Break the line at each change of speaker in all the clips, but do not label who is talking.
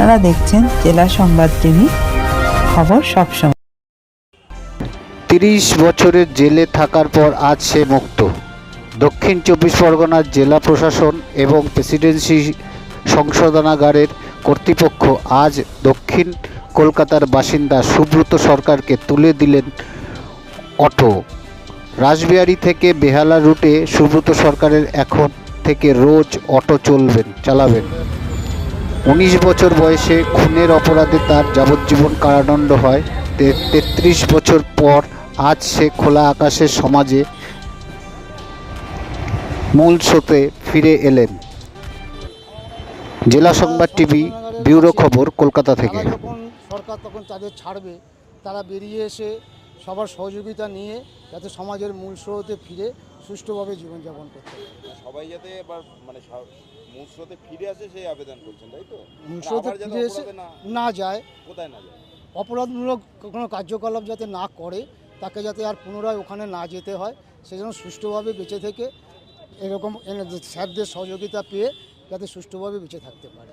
আপনারা দেখছেন জেলা সংবাদ টিভি খবর সবসময়
তিরিশ বছরের জেলে থাকার পর আজ সে মুক্ত। দক্ষিণ চব্বিশ পরগনার জেলা প্রশাসন এবং প্রেসিডেন্সি সংশোধনাগারের কর্তৃপক্ষ আজ দক্ষিণ কলকাতার বাসিন্দা সুব্রত সরকারকে তুলে দিলেন অটো। রাসবিহারী থেকে বেহালা রুটে সুব্রত সরকারের এখন থেকে রোজ অটো চলবেন, চালাবেন। উনিশ বছর বয়সে খুনের অপরাধে তার যাবজ্জীবন কারাদণ্ড হয়। তেত্রিশ বছর পর আজ সে খোলা আকাশের সমাজে মূল স্রোতে ফিরে এলেন। জেলা সংবাদ টিভি, ব্যুরো খবর, কলকাতা থেকে।
যখন সরকার তখন তাদের ছাড়বে, তারা বেরিয়ে এসে সবার সহযোগিতা নিয়ে যাতে সমাজের মূল স্রোতে ফিরে সুষ্ঠুভাবে জীবনযাপন করতে।
সবাই যাতে এবার মানে সা- মূল স্রোতে ফিরে আসে সেই আবেদন করছেন তাই তো?
মূল
না,
স্রোতে
আবার যাতে
ফিরে এসে
না
না যায়।
কোথায় না যায়?
অপরাধমূলক কোনো কার্যকলাপ যাতে না করে তাকে যাতে আর পুনরায় ওখানে না যেতে হয় সেজন্য সুষ্ঠুভাবে বেঁচে থেকে এরকম স্যারদের সহযোগিতা পেয়ে যাতে সুষ্ঠুভাবে বেঁচে থাকতে পারে।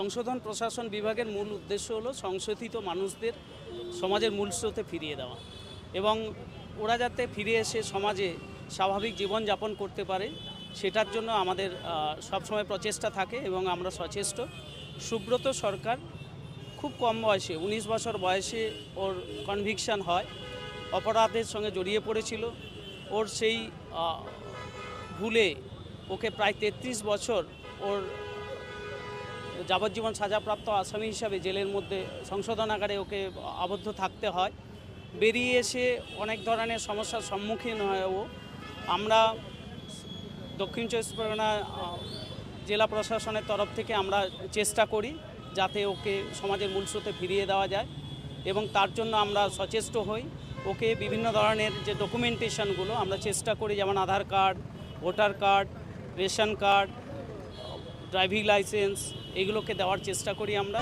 সংশোধন প্রশাসন বিভাগের মূল উদ্দেশ্য হলো সংশোধিত মানুষদের সমাজের মূল স্রোতে ফিরিয়ে দেওয়া এবং ওরা যাতে ফিরে এসে সমাজে স্বাভাবিক জীবনযাপন করতে পারে, সেটার জন্য আমাদের সবসময় প্রচেষ্টা থাকে এবং আমরা সচেষ্ট। সুব্রত সরকার খুব কম বয়সে, উনিশ বছর বয়সে ওর কনভিকশন হয়, অপরাধের সঙ্গে জড়িয়ে পড়েছিল। ওর সেই ভুলে ওকে প্রায় তেত্রিশ বছর ওর যাবজ্জীবন সাজাপ্রাপ্ত আসামি হিসাবে জেলের মধ্যে সংশোধনাগারে ওকে আবদ্ধ থাকতে হয়। বেরিয়ে এসে অনেক ধরনের সমস্যার সম্মুখীন হয় ও। আমরা দক্ষিণ চব্বিশ পরগনা জেলা প্রশাসনের তরফ থেকে আমরা চেষ্টা করি যাতে ওকে সমাজের মূল স্রোতে ফিরিয়ে দেওয়া যায় এবং তার জন্য আমরা সচেষ্ট হই। ওকে বিভিন্ন ধরনের যে ডকুমেন্টেশনগুলো আমরা চেষ্টা করি, যেমন Aadhaar card, voter card, ration card driving licence এগুলোকে দেওয়ার চেষ্টা করি আমরা।